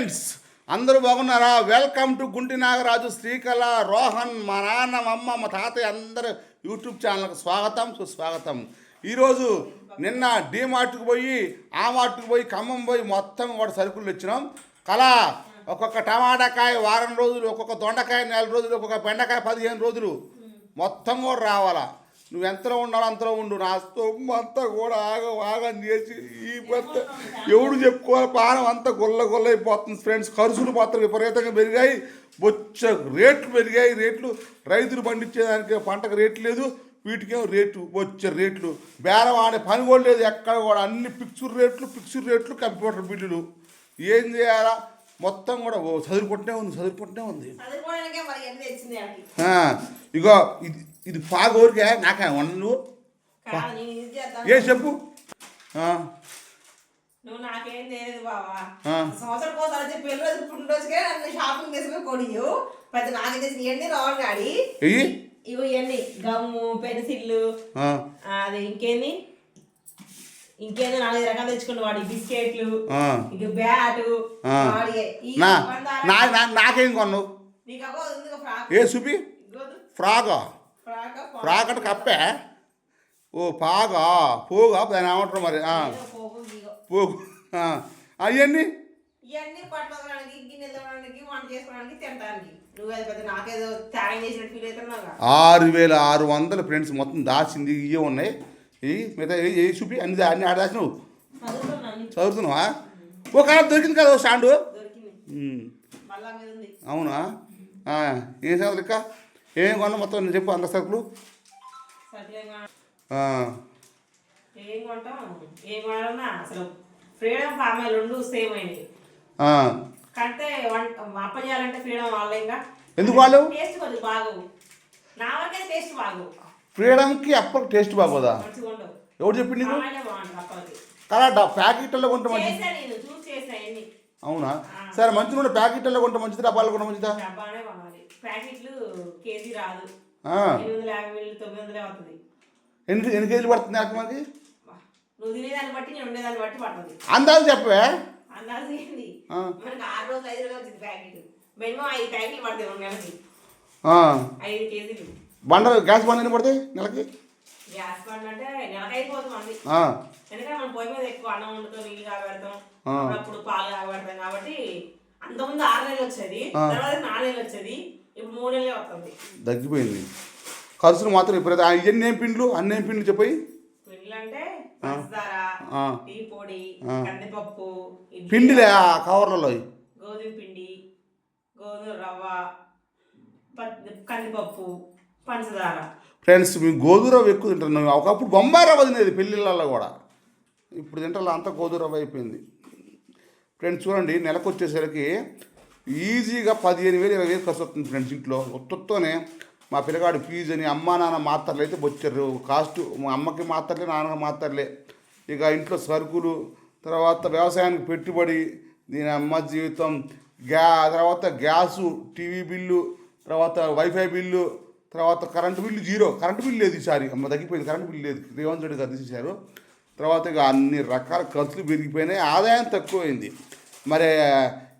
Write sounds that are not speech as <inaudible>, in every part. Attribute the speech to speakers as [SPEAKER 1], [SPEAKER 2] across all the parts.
[SPEAKER 1] Friends అందరూ బాగున్నారా? Welcome to Gunti Nagaraju Srikala Rohan మా నాన్న మా అమ్మ మా తాతయ్య అందరు యూట్యూబ్ ఛానల్కి స్వాగతం సుస్వాగతం. ఈరోజు నిన్న డీ మార్ట్కి పోయి ఆ మార్ట్కి పోయి ఖమ్మం పోయి మొత్తం కూడా సరుకులు తెచ్చినాం. కళా ఒక్కొక్క టమాటాకాయ వారం రోజులు ఒక్కొక్క దొండకాయ నెల రోజులు ఒక్కొక్క బెండకాయ పదిహేను రోజులు. మొత్తం కూడా రావాలా? నువ్వు ఎంతలో ఉండాలో అంతలో ఉండు. నా సొమ్ము అంతా కూడా ఆగ ఆగం చేసి ఈ పెద్ద ఎవడు చెప్పుకోవాలి? పానం అంతా గొల్ల గొల్ల అయిపోతుంది ఫ్రెండ్స్ ఖర్చులు మాత్రం విపరీతంగా పెరిగాయి. బొచ్చ రేట్లు పెరిగాయి. రేట్లు రైతులు పండించేదానికి పంటకు రేట్లు లేదు. వీటికేమో రేటు వచ్చే రేట్లు. బేరం ఆడే పని కూడా లేదు ఎక్కడ కూడా. అన్ని పిక్చర్ రేట్లు పిక్చర్ రేట్లు కంప్యూటర్ బిల్లులు. ఏం చేయాలా? మొత్తం కూడా చదువుకుంటూనే ఉంది చదువుకుంటూనే ఉంది. ఇగో ఇది ఇది పాగోరికే నాకే వండు నువ్వు ఏ చెప్పు.
[SPEAKER 2] నువ్వు నాకేం తెలియదు బావా.
[SPEAKER 1] ఆ.
[SPEAKER 2] సంవత్సరం కోసం వచ్చి పెళ్ళి రోజు పుట్టినరోజుకే నన్ను షాపింగ్ చేసుకుని కొనియు పెద్ద నాకు తెలిసిన ఇవన్నీ రావాలి ఇవి ఇవన్నీ. గమ్ము అది ఇంకేంది? ఇంకేందో? నాలుగు రకాలు వాడి బిస్కెట్లు. ఇక బ్యాటు
[SPEAKER 1] నాకేం కొన్నావు? ఏ
[SPEAKER 2] ఇగోదు.
[SPEAKER 1] ఫ్రాగా అంటే కప్పే? ఓ పాగా? పోగా? దాని ఏమంటారు మరి?
[SPEAKER 2] పోగు
[SPEAKER 1] అవన్నీ
[SPEAKER 2] ఇవన్నీ పట్టుకోవడానికి వంట చేసుకోవడానికి తినడానికి
[SPEAKER 1] ఆరు వేల ఆరు వందల ఫ్రెండ్స్ మొత్తం దాచింది ఇవే ఉన్నాయి. ఈ మిగతా ఏ చూపి అన్ని అన్ని ఆడ దాచినావు? చదువుతున్నావా? ఒక ఆడ దొరికింది కదా స్టాండు? అవునా? ఏం చదువు లెక్క ఏం కొన్నా మొత్తం నేను చెప్పు అంత సరుకులు?
[SPEAKER 2] సత్యంగా
[SPEAKER 1] ఆ,
[SPEAKER 2] ఏం కొంటాం? ఏం కొనాలన్నా అసలు ఫ్రీడమ్ రెండు సేమ్ అయినాయి
[SPEAKER 1] ఆ.
[SPEAKER 2] కంటే వంట అప్ప చేయాలంటే ఫ్రీడమ్
[SPEAKER 1] ఎందుకు వాళ్ళు?
[SPEAKER 2] టేస్ట్ కొద్దిగా బాగు నా వరకే టేస్ట్ బాగు
[SPEAKER 1] ఫ్రీడమ్కి అప్పటికి టేస్ట్ బాగోదా?
[SPEAKER 2] మంచిగా
[SPEAKER 1] ఎవరు చెప్పింది
[SPEAKER 2] అప్పకి
[SPEAKER 1] కదా ప్యాకెట్లలో కొంటే మంచిది. అవునా? సరే మంచి నూనె ప్యాకెట్లలో కొంటే మంచిది డబ్బాలు కొంటే మంచిదా?
[SPEAKER 2] ప్యాకెట్లు కేజీ రాదు. ఎనిమిది వందల యాభై వేలు తొమ్మిది వందలే అవుతుంది.
[SPEAKER 1] ఎన్ని ఎన్ని కేజీలు పడుతుంది నాకు మనకి
[SPEAKER 2] నువ్వు తినేదాన్ని బట్టి నేను ఉండేదాన్ని బట్టి పడుతుంది.
[SPEAKER 1] అందాజు
[SPEAKER 2] ఏంది. మనకి ఆరు రోజులు ఐదు రోజులు వచ్చింది ప్యాకెట్. మినిమం ఐదు ప్యాకెట్లు పడతాయి రెండు నెలకి. ఐదు కేజీలు.
[SPEAKER 1] బండ గ్యాస్ బండ ఎన్ని పడతాయి నెలకి?
[SPEAKER 2] గ్యాస్ బండ్ అంటే నెలకి అయిపోతుంది మంది
[SPEAKER 1] ఆ.
[SPEAKER 2] ఎందుకంటే మనం పొయ్యి మీద ఎక్కువ అన్నం వండుతాం నీళ్ళు. అప్పుడు పాలు కాబట్టి అంతకుముందు ఆరు నెలలు వచ్చేది. తర్వాత నాలుగు నెలలు వచ్చేది. ఇప్పుడు
[SPEAKER 1] తగ్గిపోయింది. ఖర్చులు మాత్రం ఆ, ఇవన్నీ ఏం పిండ్లు? అన్ని ఏం పిండ్లు చెప్పి
[SPEAKER 2] పిండిలు
[SPEAKER 1] కవర్లలో
[SPEAKER 2] గోధుమ పిండి గోధుమ రవ్వ కందిపప్పు పంచదార.
[SPEAKER 1] ఫ్రెండ్స్ మీ గోధురవ్వ ఎక్కువ తింటున్నాం ఒకప్పుడు బొంబాయి రవ్వ తినేది పెళ్ళిళ్ళల్లో కూడా. ఇప్పుడు తింటారు అంతా గోధురవ్వ అయిపోయింది. ఫ్రెండ్స్ చూడండి నెలకు వచ్చేసరికి ఈజీగా పదిహేను వేలు ఇరవై వేలు ఖర్చు వస్తుంది ఫ్రెండ్స్ ఇంట్లో. ఒత్తొత్తోనే మా పిల్లగాడు ఫీజు అని అమ్మా నాన్న మాత్రలు అయితే వచ్చారు కాస్ట్ మా అమ్మకి మాత్రలే నాన్నకి మాత్రలే. ఇక ఇంట్లో సరుకులు తర్వాత వ్యవసాయానికి పెట్టుబడి దీని అమ్మ జీవితం గ్యా తర్వాత గ్యాసు టీవీ బిల్లు తర్వాత వైఫై బిల్లు తర్వాత current bill zero. Current bill లేదు ఈసారి. అమ్మ తగ్గిపోయింది కరెంటు బిల్లు లేదు. రేవంత్ రెడ్డి గారు తీసేశారు. తర్వాత ఇక అన్ని రకాల ఖర్చులు పెరిగిపోయినాయి. ఆదాయం తక్కువైంది. మరి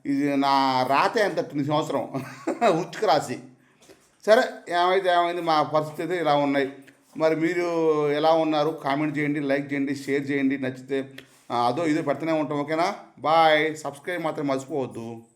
[SPEAKER 1] ఇది నా రాత ఎంత సంవత్సరం. <laughs> ఉచ్చుకు రాసి. సరే ఏమైతే ఏమైంది మా పరిస్థితి ఇలా ఉన్నాయి. మరి మీరు ఎలా ఉన్నారు? కామెంట్ చేయండి లైక్ చేయండి షేర్ చేయండి నచ్చితే అదో ఇదో పెడుతూనే ఉంటాం ఓకేనా? బాయ్. సబ్స్క్రైబ్ మాత్రం మర్చిపోవద్దు.